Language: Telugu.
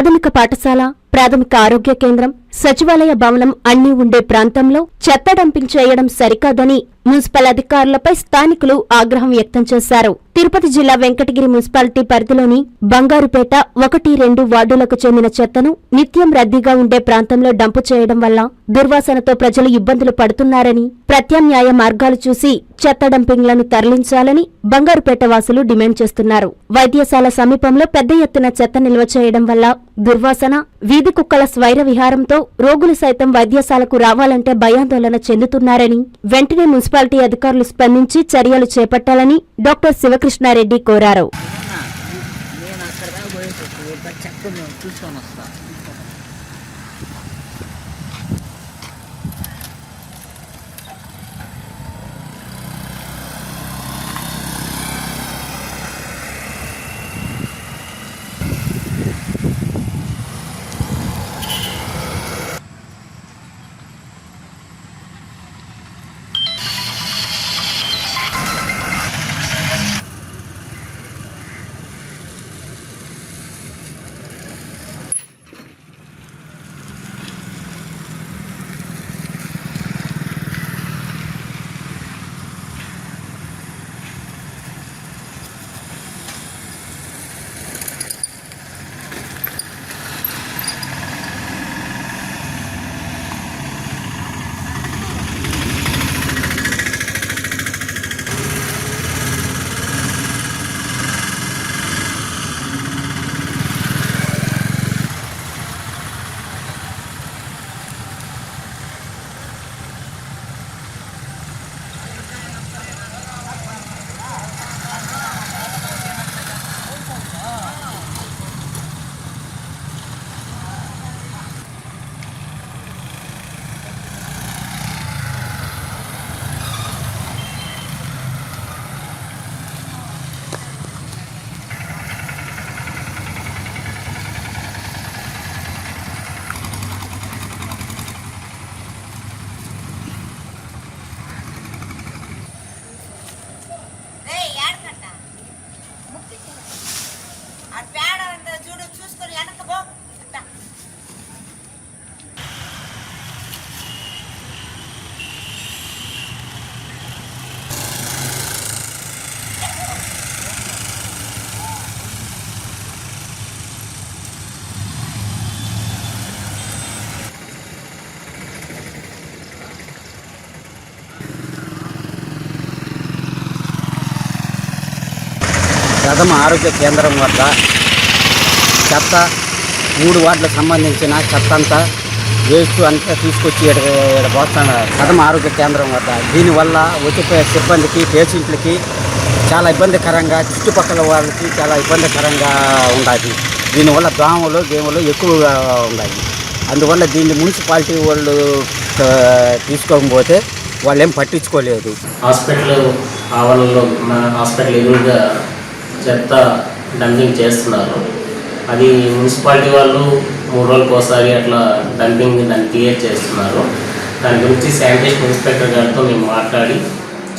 ప్రాథమిక పాఠశాల ప్రాథమిక ఆరోగ్య కేంద్రం సచివాలయ భవనం అన్నీ ఉండే ప్రాంతంలో చెత్త డంపింగ్ చేయడం సరికాదని మున్సిపల్ అధికారులపై స్థానికులు ఆగ్రహం వ్యక్తం చేశారు. తిరుపతి జిల్లా వెంకటగిరి మున్సిపాలిటీ పరిధిలోని బంగారుపేట ఒకటి రెండు వార్డులకు చెందిన చెత్తను నిత్యం రద్దీగా ఉండే ప్రాంతంలో డంపు చేయడం వల్ల దుర్వాసనతో ప్రజలు ఇబ్బందులు పడుతున్నారని ప్రత్యామ్నాయ మార్గాలు చూసి చెత్త డంపింగ్లను తరలించాలని బంగారుపేట వాసులు డిమాండ్ చేస్తున్నారు. వైద్యశాల సమీపంలో పెద్ద ఎత్తున చెత్త నిల్వ చేయడం వల్ల దుర్వాసన వీధి కుక్కల స్వైర విహారంతో రోగులు సైతం వైద్యశాలకు రావాలంటే భయాందోళన చెందుతున్నారని వెంటనే మున్సిపాలిటీ అధికారులు స్పందించి చర్యలు చేపట్టాలని డాక్టర్ శివకృష్ణారెడ్డి కోరారు. ప్రథమ ఆరోగ్య కేంద్రం వద్ద చెత్త మూడు వార్డులకు సంబంధించిన చెత్త అంతా వేస్ట్ అంతా తీసుకొచ్చి ఈడ ఈడ ప్రథమ ఆరోగ్య కేంద్రం వద్ద. దీనివల్ల వచ్చిపోయే సిబ్బందికి పేషెంట్లకి చాలా ఇబ్బందికరంగా చుట్టుపక్కల వాళ్ళకి చాలా ఇబ్బందికరంగా ఉండాలి. దీనివల్ల దోమలు గేములు ఎక్కువగా ఉన్నాయి అందువల్ల దీన్ని మున్సిపాలిటీ వాళ్ళు తీసుకోకపోతే వాళ్ళు ఏం పట్టించుకోలేదు. హాస్పిటల్ ఆవరణలో మన హాస్పిటల్ ఎదురుగా చెత్త డంపింగ్ చేస్తున్నారు. అది మున్సిపాలిటీ వాళ్ళు మూడు రోజులకు ఒకసారి అట్లా డంపింగ్ దాన్ని క్లియర్ చేస్తున్నారు. దాని గురించి శానిటేషన్ ఇన్స్పెక్టర్ గారితో మేము మాట్లాడి